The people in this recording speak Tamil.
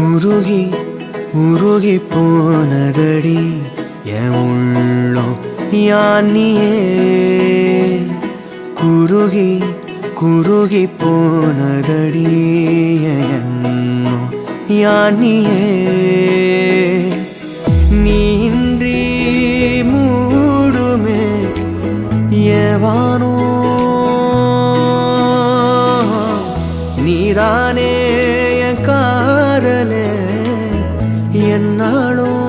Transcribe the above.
உருகி உருகி போனதடி என் உள்ளம் யானியே குருகி குருகி போனதடி என் யானியே நீன்றி மூடுமே ஏவானோ. நீரானே என்னாலும்